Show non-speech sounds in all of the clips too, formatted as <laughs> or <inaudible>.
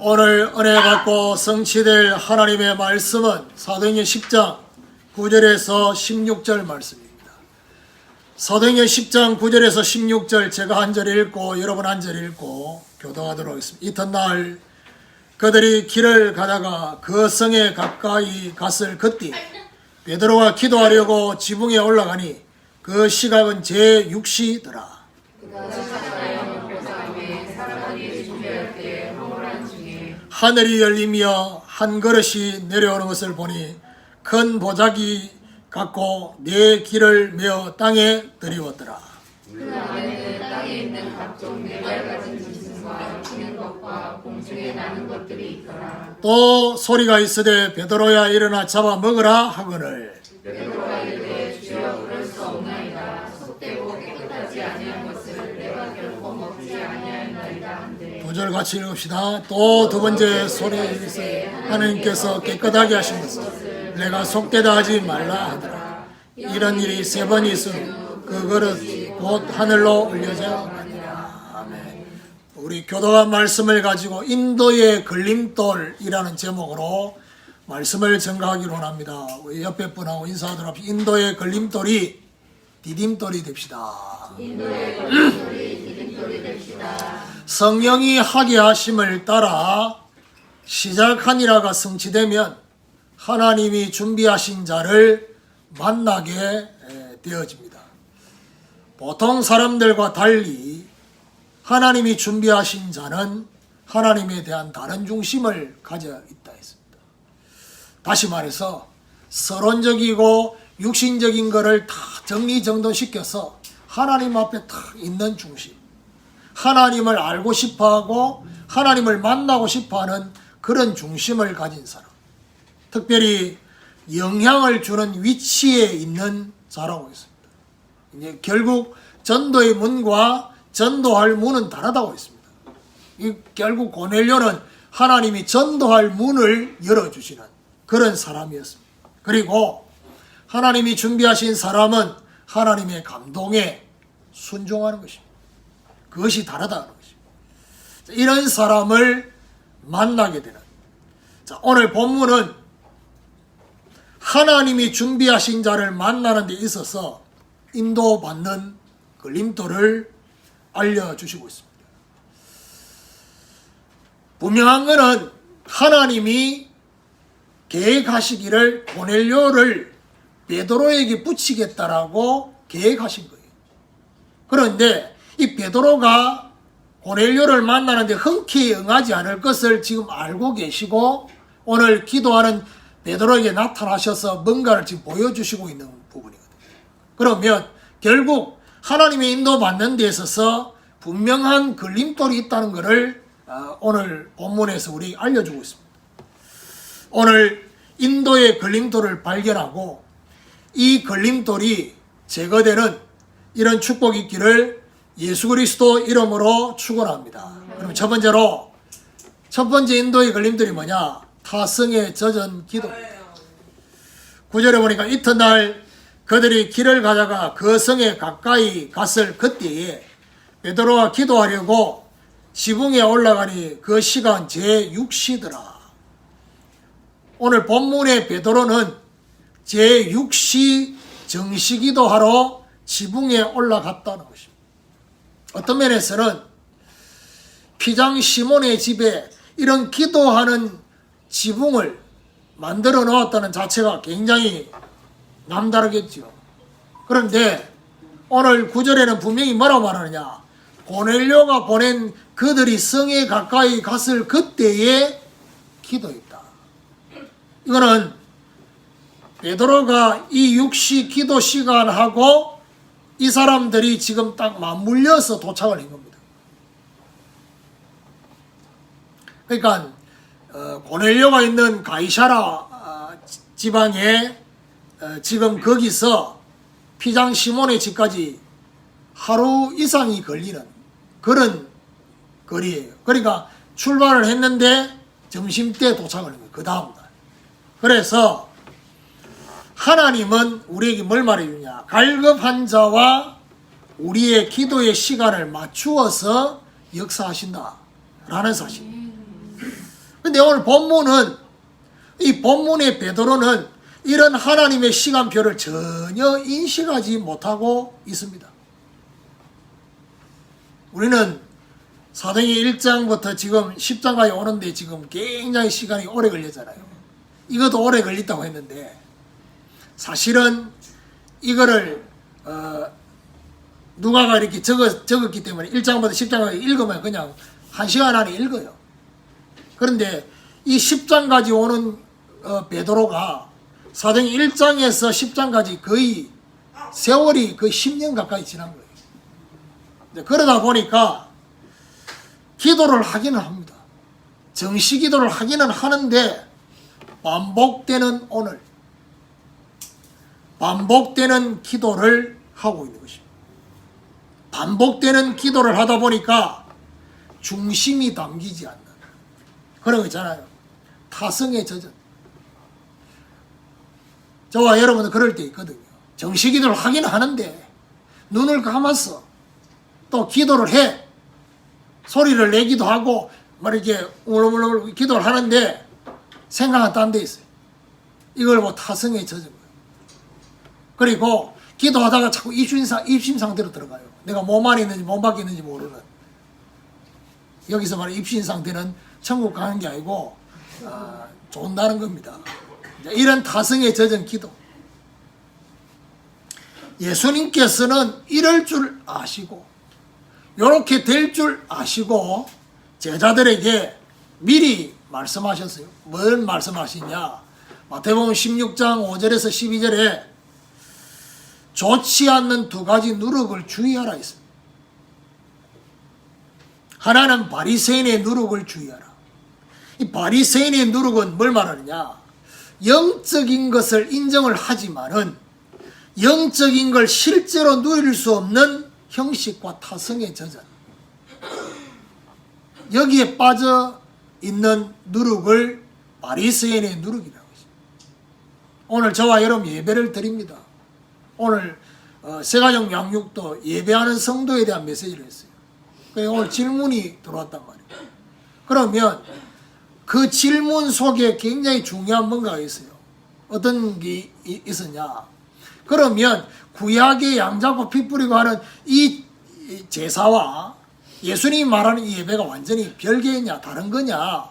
오늘 은혜 받고 성취될 하나님의 말씀은 사도행전 10장 9절에서 16절 말씀입니다. 사도행전 10장 9절에서 16절 제가 한 절 읽고 여러분 한 절 읽고 교도하도록 하겠습니다. 이튿날 그들이 길을 가다가 그 성에 가까이 갔을 그때 베드로가 기도하려고 지붕에 올라가니 그 시각은 제 6시더라. 하늘이 열리며 한 그릇이 내려오는 것을 보니 큰 보자기 같고 네 길을 메어 땅에 들이웠더라. 그 안에는 땅에 있는 각종 네발 같은 짐승과 튀는 것과 공중에 나는 것들이 있더라. 또 소리가 있으되 베드로야 일어나 잡아 먹으라 하거늘 베드로가 이르되 주여 그럴 수 없나이다. 속되고 깨끗하지 아니한 것을 내가 결코 먹지 아니하였나이다 한데 두절 같이 읽읍시다. 또 두 번째 소리가 있으되 하나님께서 깨끗하게 하신 것을 내가 속되다 하지 말라 하더라. 이런 일이 세 번 있음 그 그릇 곧 하늘로 올려져. 아멘. 우리 교도가 말씀을 가지고 인도의 걸림돌이라는 제목으로 말씀을 전가하기로 합니다. 우리 옆에 분하고 인사하도록 합시다. 인도의 걸림돌이 디딤돌이 됩시다. 성령이 하게 하심을 따라 시작하니라가 성취되면 하나님이 준비하신 자를 만나게 에, 되어집니다. 보통 사람들과 달리 하나님이 준비하신 자는 하나님에 대한 다른 중심을 가져 있다 했습니다. 다시 말해서 서론적이고 육신적인 것을 다 정리정돈시켜서 하나님 앞에 딱 있는 중심. 하나님을 알고 싶어하고 하나님을 만나고 싶어하는 그런 중심을 가진 사람. 특별히 영향을 주는 위치에 있는 자라고 했습니다. 이제 결국 전도의 문과 전도할 문은 다르다고 했습니다. 이 결국 고넬료는 하나님이 전도할 문을 열어주시는 그런 사람이었습니다. 그리고 하나님이 준비하신 사람은 하나님의 감동에 순종하는 것입니다. 그것이 다르다는 것입니다. 자, 이런 사람을 만나게 되는. 자, 오늘 본문은 하나님이 준비하신 자를 만나는 데 있어서 인도받는 걸림돌을 알려주시고 있습니다. 분명한 것은 하나님이 계획하시기를 고넬료를 베드로에게 붙이겠다라고 계획하신 거예요. 그런데 이 베드로가 고넬료를 만나는데 흔쾌히 응하지 않을 것을 지금 알고 계시고 오늘 기도하는 베드로에게 나타나셔서 뭔가를 지금 보여주시고 있는 부분이거든요. 그러면 결국 하나님의 인도받는 데 있어서 분명한 걸림돌이 있다는 것을 어, 오늘 본문에서 우리 알려주고 있습니다. 오늘 인도의 걸림돌을 발견하고 이 걸림돌이 제거되는 이런 축복이 있기를 예수 그리스도 이름으로 축원합니다. 그럼 첫 번째로 첫 번째 인도의 걸림돌이 뭐냐? 타성에 젖은 기도입니다. 구절에 보니까 이튿날 그들이 길을 가다가 그 성에 가까이 갔을 그때에 베드로가 기도하려고 지붕에 올라가니 그 시간 제 6시더라. 오늘 본문의 베드로는 제 6시 정시기도 하러 지붕에 올라갔다는 것입니다. 어떤 면에서는 피장 시몬의 집에 이런 기도하는 지붕을 만들어 놓았다는 자체가 굉장히 남다르겠죠. 그런데 오늘 구절에는 분명히 뭐라고 말하느냐. 고넬료가 보낸 그들이 성에 가까이 갔을 그때의 기도였다. 이거는 베드로가 이 육시 기도 시간하고 이 사람들이 지금 딱 맞물려서 도착을 한 겁니다. 그러니까 어, 고넬료가 있는 가이샤라 어, 지방에 어, 지금 거기서 피장 시몬의 집까지 하루 이상이 걸리는 그런 거리예요. 그러니까 출발을 했는데 점심 때 도착을 한 거예요. 그 다음 날. 그래서 하나님은 우리에게 뭘 말해주냐? 갈급한 자와 우리의 기도의 시간을 맞추어서 역사하신다. 라는 사실. 근데 오늘 본문은 이 본문의 베드로는 이런 하나님의 시간표를 전혀 인식하지 못하고 있습니다. 우리는 사도행전 1장부터 지금 10장까지 오는데 지금 굉장히 시간이 오래 걸렸잖아요. 이것도 오래 걸렸다고 했는데 사실은 이거를 어, 누가가 이렇게 적었, 적었기 때문에 1장부터 10장까지 읽으면 그냥 한 시간 안에 읽어요. 그런데 이 10장까지 오는 어, 베드로가 사도행 1장에서 10장까지 거의 세월이 거의 10년 가까이 지난 거예요. 그러다 보니까 기도를 하기는 합니다. 정시 기도를 하기는 하는데 반복되는 오늘 반복되는 기도를 하고 있는 것입니다. 반복되는 기도를 하다 보니까 중심이 담기지 않는 그런 거 있잖아요. 타성에 젖은 저와 여러분은 그럴 때 있거든요. 정시 기도를 하기는 하는데 눈을 감았어. 또 기도를 해. 소리를 내기도 하고 막 이렇게 울렁울렁 기도를 하는데 생각은 딴 데 있어요. 이걸 뭐 타성에 젖은. 그리고 기도하다가 자꾸 입심, 상, 입심 상태로 들어가요. 내가 몸 안에 있는지 몸 밖에 있는지 모르는. 여기서 말하는 입심 상태는 천국 가는 게 아니고 아, 좋다는 겁니다. 이런 타성에 젖은 기도. 예수님께서는 이럴 줄 아시고 이렇게 될 줄 아시고 제자들에게 미리 말씀하셨어요. 뭘 말씀하시냐? 마태복음 16장 5절에서 12절에 좋지 않는 두 가지 누룩을 주의하라 했습니다. 하나는 바리새인의 누룩을 주의하라. 이 바리새인의 누룩은 뭘 말하느냐? 영적인 것을 인정을 하지만은 영적인 걸 실제로 누릴 수 없는 형식과 타성에 젖은 여기에 빠져 있는 누룩을 바리새인의 누룩이라고 했습니다. 오늘 저와 여러분 예배를 드립니다. 오늘 어, 세가정 양육도 예배하는 성도에 대한 메시지를 했어요. 그래서 오늘 질문이 들어왔단 말이에요. 그러면 그 질문 속에 굉장히 중요한 뭔가가 있어요. 어떤 게 이- 있었냐? 그러면 구약의 양잡고 피 뿌리고 하는 이이 제사와 예수님이 말하는 이 예배가 완전히 별개냐 다른 거냐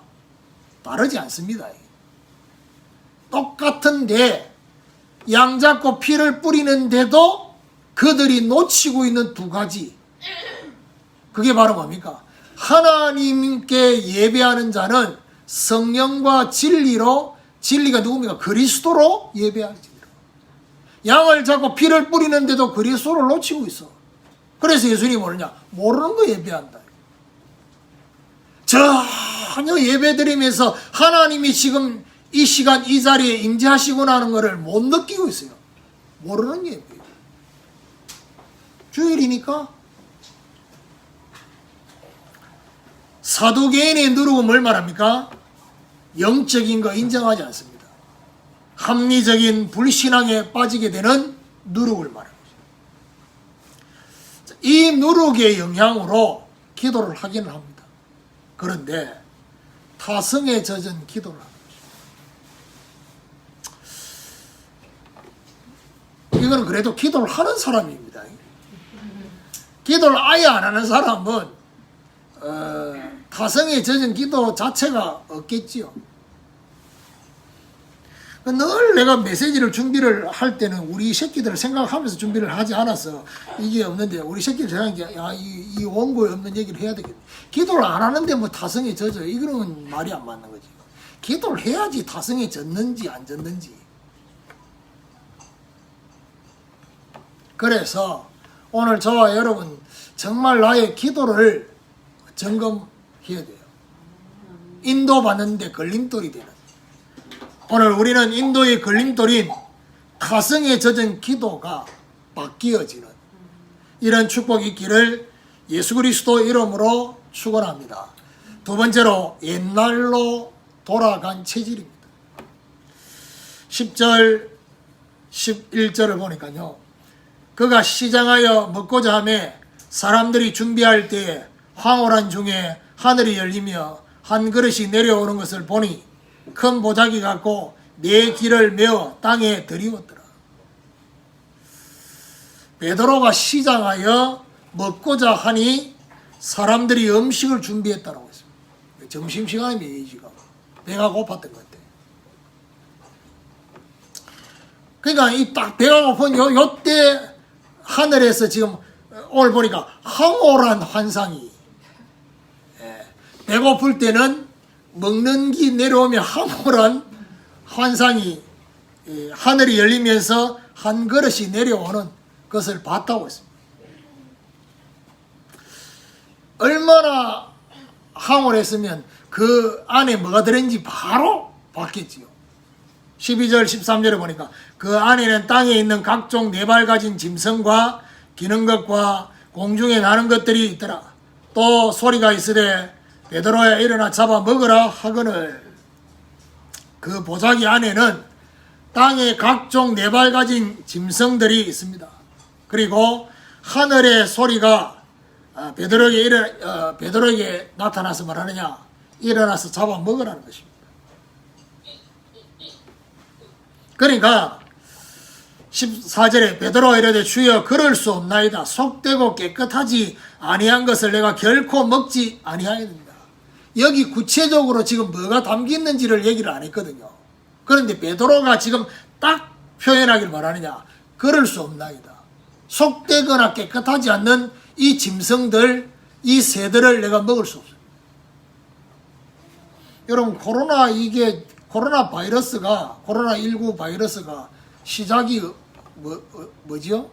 다르지 않습니다. 똑같은데 양 잡고 피를 뿌리는데도 그들이 놓치고 있는 두 가지 그게 바로 뭡니까? 하나님께 예배하는 자는 성령과 진리로 진리가 누굽니까? 그리스도로 예배하지. 양을 잡고 피를 뿌리는데도 그리스도를 놓치고 있어. 그래서 예수님이 뭐냐? 모르는 거 예배한다. 전혀 예배드리면서 하나님이 지금 이 시간 이 자리에 임재하시구나 하는 것을 못 느끼고 있어요. 모르는 예배예요. 주일이니까 사도 개인의 누룩은 뭘 말합니까? 영적인 거 인정하지 않습니다. 합리적인 불신앙에 빠지게 되는 누룩을 말합니다. 이 누룩의 영향으로 기도를 하기는 합니다. 그런데 타성에 젖은 기도를 합니다. 이거는 그래도 기도를 하는 사람입니다. 기도를 아예 안 하는 사람은 어, 타성에 젖은 기도 자체가 없겠지요. 늘 내가 메시지를 준비를 할 때는 우리 새끼들을 생각하면서 준비를 하지 않아서 이게 없는데 우리 새끼들 생각한 게, 야, 이, 이 원고에 없는 얘기를 해야 되겠네. 기도를 안 하는데 뭐 타성에 젖어. 이거는 말이 안 맞는 거지. 기도를 해야지 타성에 젖는지 안 젖는지. 그래서 오늘 저와 여러분 정말 나의 기도를 점검해야 돼요. 인도받는데 걸림돌이 되는. 오늘 우리는 인도의 걸림돌인 가성에 젖은 기도가 바뀌어지는 이런 축복이 있기를 예수 그리스도 이름으로 축원합니다. 두 번째로 옛날로 돌아간 체질입니다. 10절 11절을 보니까요. 그가 시장하여 먹고자 하매 사람들이 준비할 때에 황홀한 중에 하늘이 열리며 한 그릇이 내려오는 것을 보니 큰 보자기 갖고 네 길을 메어 땅에 들이웠더라. 베드로가 시장하여 먹고자 하니 사람들이 음식을 준비했다라고 했습니다. 점심시간이면 지금 배가 고팠던 것 같아요. 그러니까 이 딱 배가 고픈 요, 요때 하늘에서 지금 오늘 보니까 황홀한 환상이 예, 배고플 때는 먹는 기 내려오면 황홀한 환상이 예, 하늘이 열리면서 한 그릇이 내려오는 것을 봤다고 했습니다. 얼마나 황홀했으면 그 안에 뭐가 들었는지 바로 봤겠지요. 12절 13절에 보니까 그 안에는 땅에 있는 각종 네 발 가진 짐승과 기는 것과 공중에 나는 것들이 있더라. 또 소리가 있으되 베드로야 일어나 잡아 먹으라 하거늘 그 보자기 안에는 땅에 각종 네 발 가진 짐승들이 있습니다. 그리고 하늘의 소리가 아, 베드로에게 일어 어, 베드로에게 나타나서 말하느냐 일어나서 잡아 먹으라는 것입니다. 그러니까 14절에 베드로가 이르되 주여 그럴 수 없나이다 속되고 깨끗하지 아니한 것을 내가 결코 먹지 아니하였습니다. 여기 구체적으로 지금 뭐가 담겨 있는지를 얘기를 안 했거든요. 그런데 베드로가 지금 딱 표현하길 말하느냐 그럴 수 없나이다. 속되거나 깨끗하지 않는 이 짐승들 이 새들을 내가 먹을 수 없어요. 여러분 코로나 이게 코로나 바이러스가 코로나 19 바이러스가 시작이 뭐 어, 뭐지요?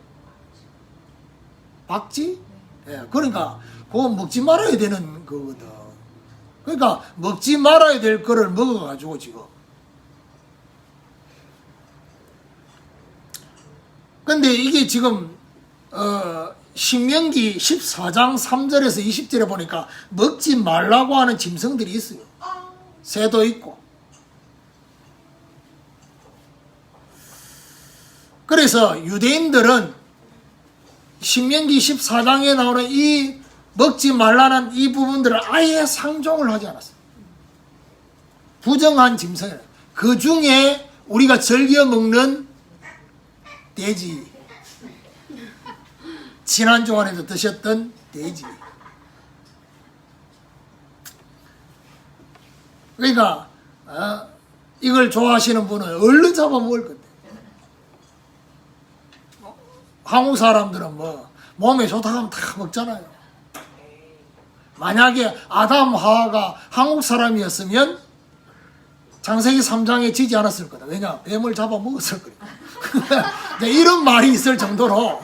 박쥐? 예, 그러니까 그거 먹지 말아야 되는 거거든. 그러니까 먹지 말아야 될 거를 먹어가지고 지금. 근데 이게 지금 어, 신명기 14장 3절에서 20절에 보니까 먹지 말라고 하는 짐승들이 있어요. 새도 있고. 그래서 유대인들은 신명기 14장에 나오는 이 먹지 말라는 이 부분들을 아예 상종을 하지 않았어요. 부정한 짐승이에요. 그 중에 우리가 즐겨 먹는 돼지. 지난 주간에도 드셨던 돼지. 그러니까 어, 이걸 좋아하시는 분은 얼른 잡아 먹을 건데. 한국 사람들은 뭐 몸에 좋다 하면 다 먹잖아요. 만약에 아담 하와가 한국 사람이었으면 장세기 3장에 지지 않았을 거다. 왜냐? 뱀을 잡아 먹었을 거니까. <laughs> 이제 이런 말이 있을 정도로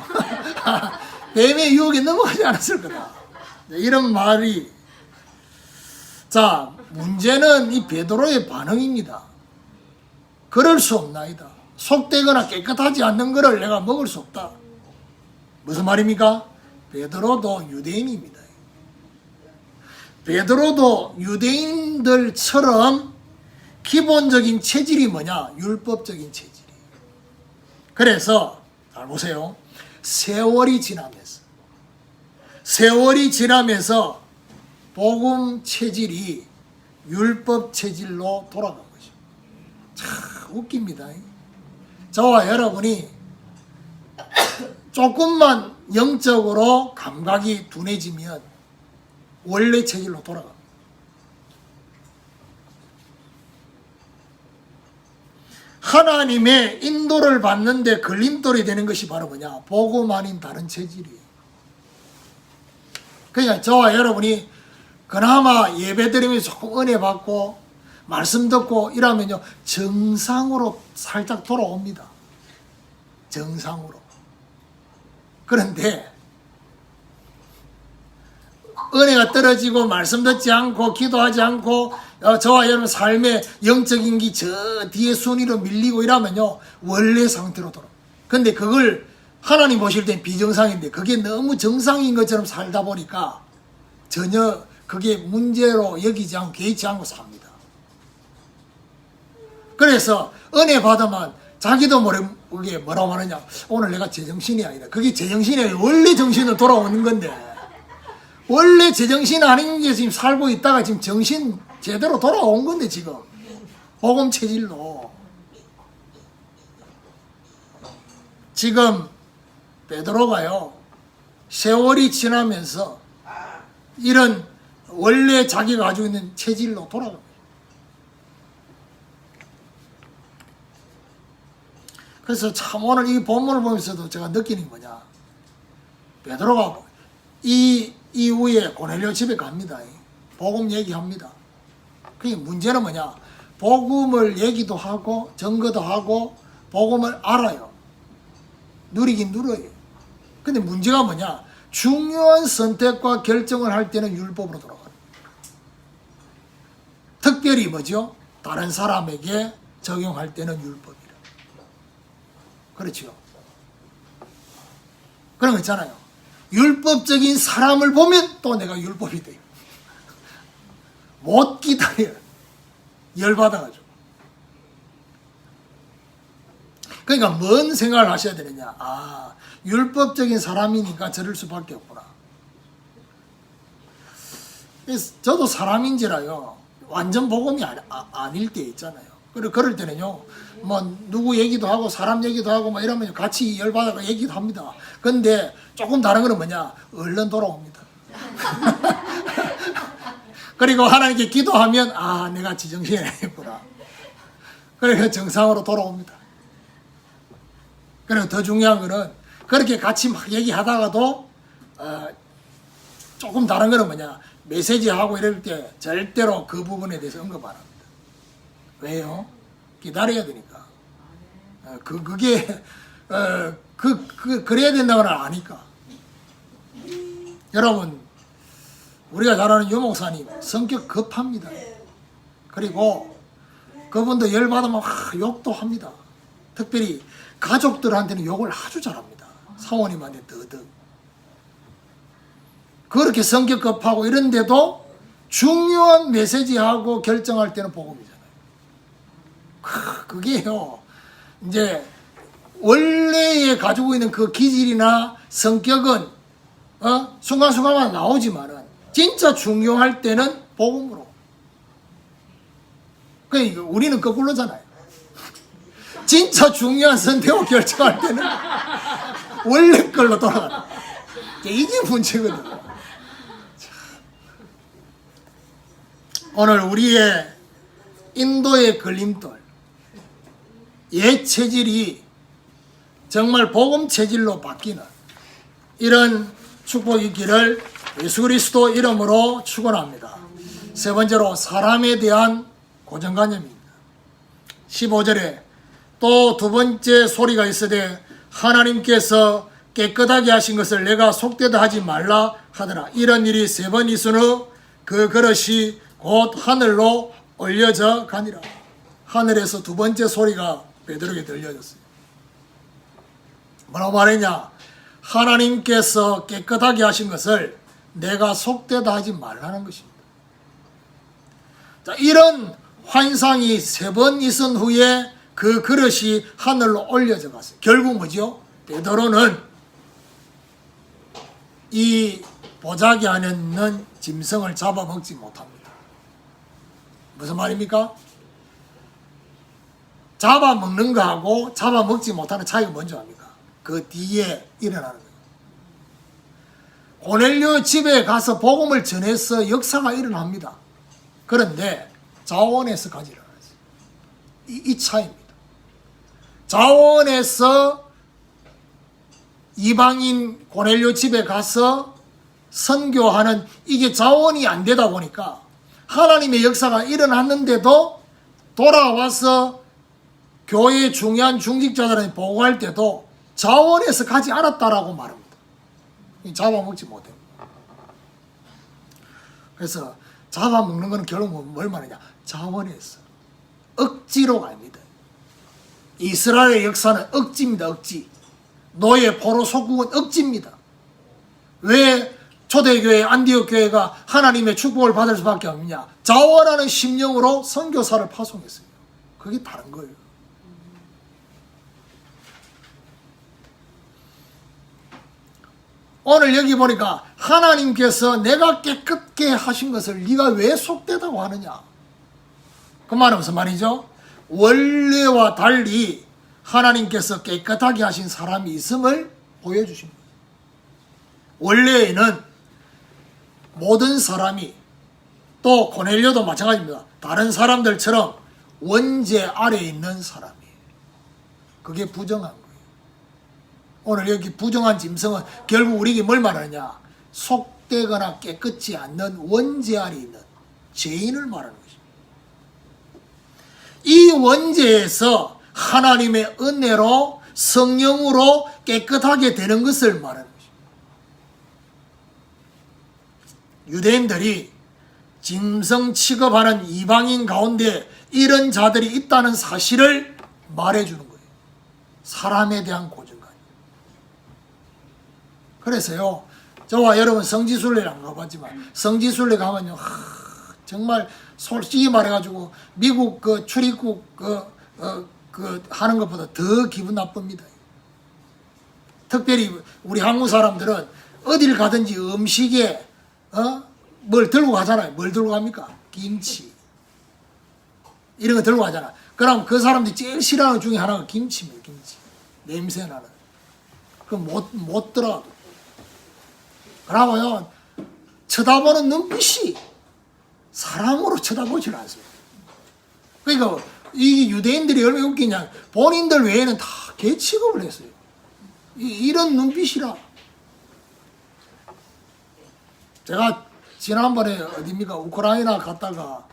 <laughs> 뱀의 유혹에 넘어가지 않았을 거다. 이런 말이 자 문제는 이 베드로의 반응입니다. 그럴 수 없나이다. 속되거나 깨끗하지 않는 것을 내가 먹을 수 없다. 무슨 말입니까? 베드로도 유대인입니다. 베드로도 유대인들처럼 기본적인 체질이 뭐냐? 율법적인 체질이. 그래서 잘 보세요. 세월이 지나면서 세월이 지나면서 복음 체질이 율법 체질로 돌아간 것입니다. 참 웃깁니다. 저와 여러분이 조금만 영적으로 감각이 둔해지면 원래 체질로 돌아갑니다. 하나님의 인도를 받는데 걸림돌이 되는 것이 바로 뭐냐? 복음 아닌 다른 체질이에요. 그러니까 저와 여러분이 그나마 예배 드리면서 조금 은혜 받고 말씀 듣고 이러면요 정상으로 살짝 돌아옵니다. 정상으로. 그런데 은혜가 떨어지고 말씀 듣지 않고 기도하지 않고 어, 저와 여러분 삶의 영적인 기저 뒤에 순위로 밀리고 이러면요 원래 상태로 돌아. 근데 그걸 하나님 보실 땐 비정상인데 그게 너무 정상인 것처럼 살다 보니까 전혀 그게 문제로 여기지 않고 개의치 않고 삽니다. 그래서 은혜 받으면 자기도 모르게 뭐라고 하느냐. 오늘 내가 제정신이 아니다. 그게 제정신이 아니라 원래 정신으로 돌아오는 건데. 원래 제정신 아닌 게 지금 살고 있다가 지금 정신 제대로 돌아온 건데 지금. 복음 체질로. 지금 베드로가요 세월이 지나면서 이런 원래 자기가 가지고 있는 체질로 돌아갑니다. 그래서 참 오늘 이 본문을 보면서도 제가 느끼는 게 뭐냐 베드로가 이 이후에 고넬료 집에 갑니다. 복음 얘기합니다. 그게 문제는 뭐냐? 복음을 얘기도 하고 증거도 하고 복음을 알아요. 누리긴 누려요. 근데 문제가 뭐냐? 중요한 선택과 결정을 할 때는 율법으로 돌아가요. 특별히 뭐죠? 다른 사람에게 적용할 때는 율법이라. 그렇죠. 그런 거 있잖아요. 율법적인 사람을 보면 또 내가 율법이 돼요. 못 기다려요. 열받아가지고. 그러니까 뭔 생각을 하셔야 되느냐. 아, 율법적인 사람이니까 저럴 수밖에 없구나. 저도 사람인지라요. 완전 복음이 아니, 아, 닐때 있잖아요. 그래, 그럴 때는요. 뭐, 누구 얘기도 하고, 사람 얘기도 하고, 막 이러면 같이 열받아가 얘기도 합니다. 근데 조금 다른 거는 뭐냐. 얼른 돌아옵니다. <laughs> 그리고 하나님께 기도하면, 아, 내가 지정신이 아니구나. 그래서 정상으로 돌아옵니다. 그리고 더 중요한 거는, 그렇게 같이 막 얘기하다가도, 어, 조금 다른 거는 뭐냐. 메시지하고 이럴 때 절대로 그 부분에 대해서 언급 안 합니다. 왜요? 기다려야 되니까. 어, 그, 그게, 어, 그, 그, 그래야 된다고 는 아니까. 여러분, 우리가 잘 아는 유목사님, 성격 급합니다. 그리고 그분도 열받으면 막 욕도 합니다. 특별히 가족들한테는 욕을 아주 잘합니다. 사모님한테 더덕. 그렇게 성격 급하고 이런데도 중요한 메시지하고 결정할 때는 복음이잖아요. 크, 그게요. 이제 원래에 가지고 있는 그 기질이나 성격은 어? 순간순간만 나오지만은 진짜 중요할 때는 복음으로. 그러니까 우리는 거꾸로잖아요. <laughs> 진짜 중요한 선택을 결정할 때는 원래 걸로 돌아가는. 이게 문제거든. 오늘 우리의 인도의 걸림돌, 옛 체질이 정말 복음 체질로 바뀌는 이런 축복의 길을 예수 그리스도 이름으로 축원합니다. 세 번째로 사람에 대한 고정관념입니다. 15절에 또 두 번째 소리가 있으되 하나님께서 깨끗하게 하신 것을 내가 속되다 하지 말라 하더라. 이런 일이 세 번 있은 후그 그릇이 곧 하늘로 올려져 가니라. 하늘에서 두 번째 소리가 베드로에게 들려졌어요. 뭐라고 말했냐? 하나님께서 깨끗하게 하신 것을 내가 속되다 하지 말라는 것입니다. 자, 이런 환상이 세 번 있은 후에 그 그릇이 하늘로 올려져 갔어요. 결국 뭐죠? 베드로는 이 보자기 안에 있는 짐승을 잡아먹지 못합니다. 무슨 말입니까? 잡아먹는 거하고 잡아먹지 못하는 차이가 뭔지 압니까? 그 뒤에 일어나는 거예요. 고넬료 집에 가서 복음을 전해서 역사가 일어납니다. 그런데 자원에서 가지 일어났어요. 이, 이 차이입니다. 자원에서 이방인 고넬료 집에 가서 선교하는 이게 자원이 안 되다 보니까 하나님의 역사가 일어났는데도 돌아와서 교회의 중요한 중직자들한테 보고할 때도 자원에서 가지 않았다라고 말합니다. 잡아먹지 못해. 그래서 잡아먹는 거는 결국 뭘 말하냐? 자원에서. 억지로 갑니다. 이스라엘의 역사는 억지입니다, 억지. 노예 포로 속국은 억지입니다. 왜 초대교회 안디옥 교회가 하나님의 축복을 받을 수밖에 없느냐? 자원하는 심령으로 선교사를 파송했어요. 그게 다른 거예요. 오늘 여기 보니까 하나님께서 내가 깨끗게 하신 것을 네가 왜 속되다고 하느냐? 그 말은 무슨 말이죠? 원래와 달리 하나님께서 깨끗하게 하신 사람이 있음을 거예요. 원래에는 모든 사람이 또 고넬료도 마찬가지입니다. 다른 사람들처럼 원죄 아래에 있는 사람이에요. 그게 거예요. 오늘 여기 부정한 짐승은 결국 우리에게 뭘 말하느냐? 속되거나 깨끗지 않는 원죄 아래 있는 죄인을 말하는 것입니다. 이 원죄에서 하나님의 은혜로 성령으로 깨끗하게 되는 것을 말하는 것입니다. 유대인들이 짐승 취급하는 이방인 가운데 이런 자들이 있다는 사실을 말해주는 거예요. 사람에 대한 고정관. 그래서요, 저와 여러분 성지순례를 안 가봤지만 성지순례 가면요, 하, 정말 솔직히 말해가지고 미국 그 출입국 그, 어, 그 하는 것보다 더 기분 나쁩니다. 특별히 우리 한국 사람들은 어딜 가든지 음식에 어? 뭘 들고 가잖아요. 뭘 들고 갑니까? 김치. 이런 거 들고 가잖아. 그럼 그 사람들이 제일 싫어하는 것 중에 하나가 김치입니다. 김치. 냄새 나는. 그럼 못, 못 들어가도. 그러고요, 쳐다보는 눈빛이 사람으로 쳐다보질 않습니다. 그러니까 이 유대인들이 얼마나 웃기냐. 본인들 외에는 다 개 취급을 했어요. 이, 이런 눈빛이라. 제가 지난번에 어디입니까? 우크라이나 갔다가,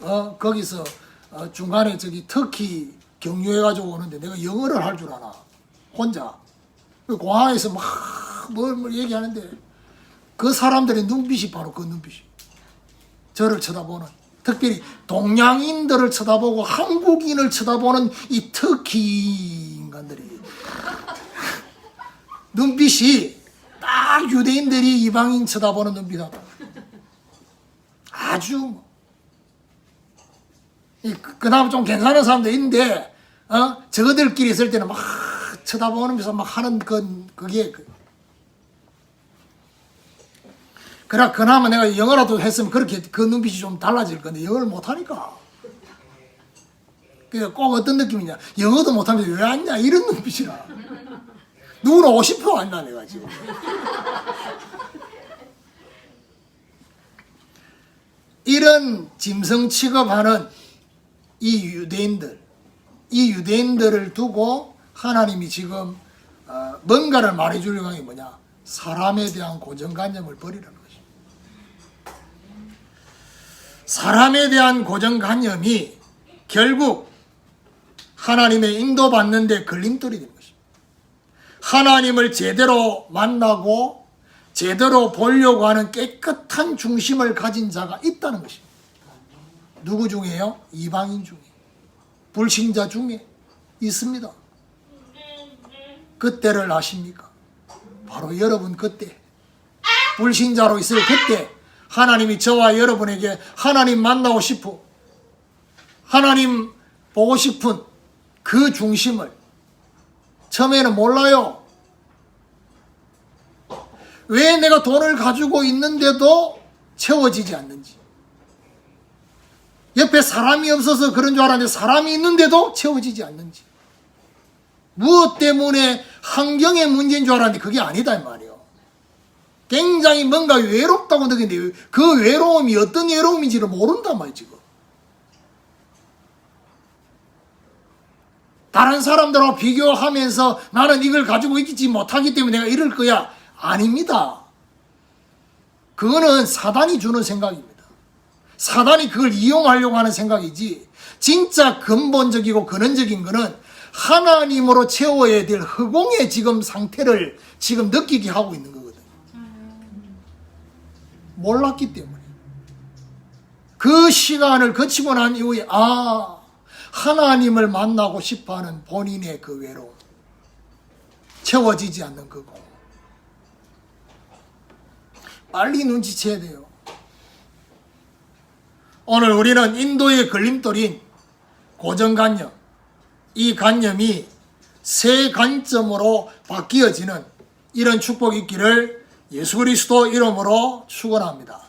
어, 거기서, 어, 중간에 저기 터키 경유해가지고 오는데 내가 영어를 할줄 아나. 혼자. 그 공항에서 막, 뭘, 뭘 얘기하는데, 그 사람들의 눈빛이 바로 그 눈빛이. 저를 쳐다보는. 특별히 동양인들을 쳐다보고 한국인을 쳐다보는 이 터키 인간들이. <laughs> 눈빛이 딱 유대인들이 이방인 쳐다보는 눈빛이다. 아주 뭐. 이 그- 그나마 좀 괜찮은 사람도 있는데 어 저거들끼리 있을 때는 막 쳐다보면서 막 하는 그 그게 그- 그래 그나마 내가 영어라도 했으면 그렇게 그 눈빛이 좀 달라질 건데 영어를 못 하니까. 그꼭 어떤 느낌이냐 영어도 못하면서 왜 왔냐 이런 눈빛이라. 누구는 50% 왔나 내가 지금. 이런 짐승 취급하는 이 유대인들, 이 유대인들을 두고 하나님이 지금 어, 뭔가를 말해주려고 하는 게 뭐냐? 사람에 대한 고정관념을 버리라는 것입니다. 사람에 대한 고정관념이 결국 하나님의 인도받는데 걸림돌이 된 것입니다. 하나님을 제대로 만나고 제대로 보려고 하는 깨끗한 중심을 가진 자가 있다는 것입니다. 누구 중에요? 이방인 중에. 불신자 중에 있습니다. 그때를 아십니까? 바로 여러분 그때. 불신자로 있을 그때 하나님이 저와 여러분에게 하나님 만나고 싶어. 하나님 보고 싶은 그 중심을 처음에는 몰라요. 왜 내가 돈을 가지고 있는데도 채워지지 않는지. 옆에 사람이 없어서 그런 줄 알았는데 사람이 있는데도 채워지지 않는지. 무엇 때문에 환경의 문제인 줄 알았는데 그게 아니다 이 말이에요. 굉장히 뭔가 외롭다고 느끼는데 그 외로움이 어떤 외로움인지를 모른단 말이에요 지금. 다른 사람들하고 비교하면서 나는 이걸 가지고 있지 못하기 때문에 내가 이럴 거야. 아닙니다. 그거는 사단이 주는 생각입니다. 사단이 그걸 이용하려고 하는 생각이지, 진짜 근본적이고 근원적인 거는 하나님으로 채워야 될 허공의 지금 상태를 지금 느끼게 하고 있는 거거든요. 몰랐기 때문에. 그 시간을 거치고 난 이후에, 아, 하나님을 만나고 싶어 하는 본인의 그 외로움. 채워지지 않는 그 공허. 빨리 눈치채야 돼요. 오늘 우리는 인도의 걸림돌인 고정관념, 이 관념이 새 관점으로 바뀌어지는 이런 축복이 있기를 예수 그리스도 이름으로 축원합니다.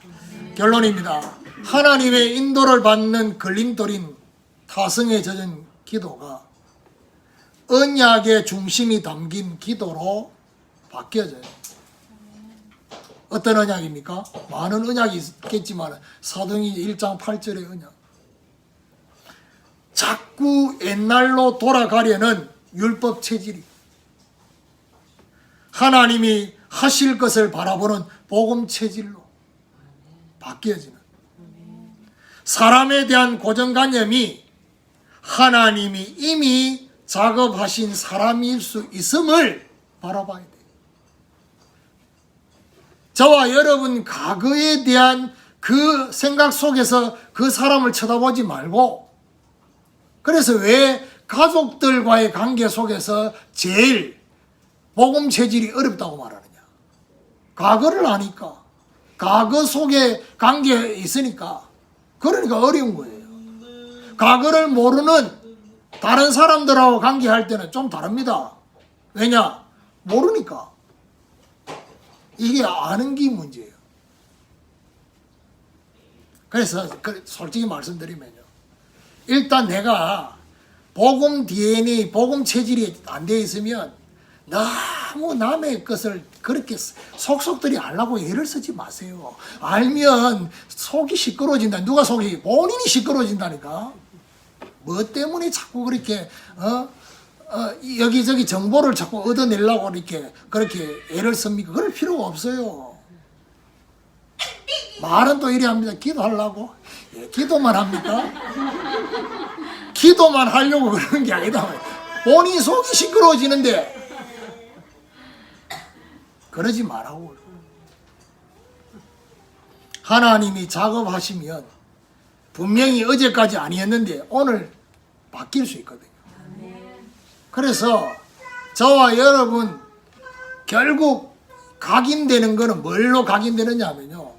결론입니다. 하나님의 인도를 받는 걸림돌인 타성에 젖은 기도가 언약의 중심이 담긴 기도로 바뀌어져요. 어떤 언약입니까? 많은 언약이 있겠지만 사도행전 1장 8절의 언약. 자꾸 옛날로 돌아가려는 율법 체질이 하나님이 하실 것을 바라보는 복음 체질로 바뀌어지는 사람에 대한 고정관념이 하나님이 이미 작업하신 사람일 수 있음을 바라봐야 돼요. 저와 여러분 과거에 대한 그 생각 속에서 그 사람을 쳐다보지 말고 그래서 왜 가족들과의 관계 속에서 제일 복음 체질이 어렵다고 말하느냐? 과거를 아니까. 과거 속에 관계에 있으니까. 그러니까 어려운 거예요. 과거를 모르는 다른 사람들하고 관계할 때는 좀 다릅니다. 왜냐? 모르니까. 이게 아는 게 문제예요. 그래서 그 솔직히 말씀드리면요. 일단 내가 복음 DNA, 복음 체질이 안 돼 있으면 너무 남의 것을 그렇게 속속들이 알라고 애를 쓰지 마세요. 알면 속이 시끄러워진다. 누가 속이? 본인이 시끄러워진다니까. 뭐 때문에 자꾸 그렇게 어? 어, 여기저기 정보를 자꾸 얻어내려고 이렇게 그렇게 애를 씁니까? 그럴 필요가 없어요. 말은 또 이래 합니다. 기도하려고? 예, 기도만 합니까? 기도만 하려고 그러는 게 아니다. 본인 속이 시끄러워지는데 그러지 말라고. 하나님이 작업하시면 분명히 어제까지 아니었는데 오늘 바뀔 수 있거든요. 그래서 저와 여러분 결국 각인되는 거는 뭘로 각인되느냐 하면요.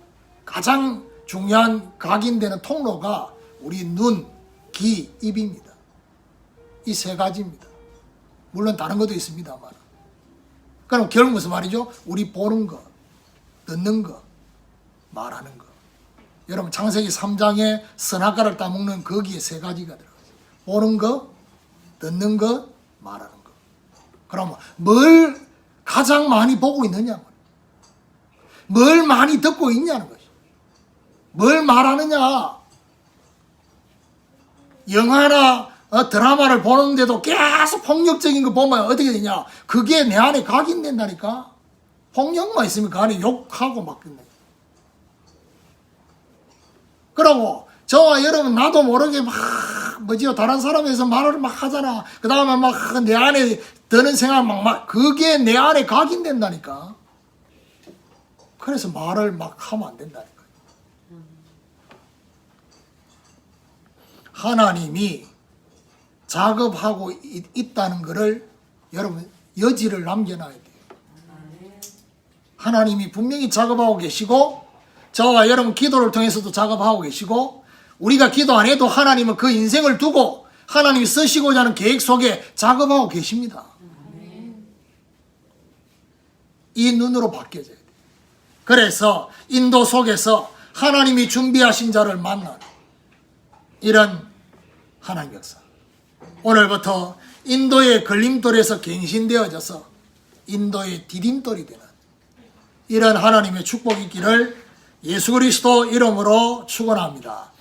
가장 중요한 각인되는 통로가 우리 눈, 귀, 입입니다. 이 세 가지입니다. 물론 다른 것도 있습니다만. 그럼 결국 무슨 말이죠? 우리 보는 거, 듣는 거, 말하는 거. 여러분 창세기 3장에 선악과를 따먹는 거기에 세 가지가 들어가요. 보는 거, 듣는 거, 말하는 거. 그러면 뭘 가장 많이 보고 있느냐? 뭘 많이 듣고 있냐는 것이. 뭘 말하느냐? 영화나 어, 드라마를 보는데도 계속 폭력적인 거 보면 어떻게 되냐? 그게 내 안에 각인된다니까. 폭력만 있으면 그 안에 욕하고 막 끝내. 그러고 저와 여러분 나도 모르게 막 뭐지요 다른 사람에서 말을 막 하잖아. 그 다음에 막 내 안에 드는 생각 막, 막 그게 내 안에 각인된다니까. 그래서 말을 막 하면 안 된다니까. 하나님이 작업하고 있, 있다는 것을 여러분 여지를 남겨놔야 돼요. 하나님이 분명히 작업하고 계시고 저와 여러분 기도를 통해서도 작업하고 계시고 우리가 기도 안 해도 하나님은 그 인생을 두고 하나님이 쓰시고자 하는 계획 속에 작업하고 계십니다. 이 눈으로 바뀌어져야 돼요. 그래서 인도 속에서 하나님이 준비하신 자를 만나는 이런 하나님 역사. 오늘부터 인도의 걸림돌에서 갱신되어져서 인도의 디딤돌이 되는 이런 하나님의 축복이 있기를 예수 그리스도 이름으로 축원합니다.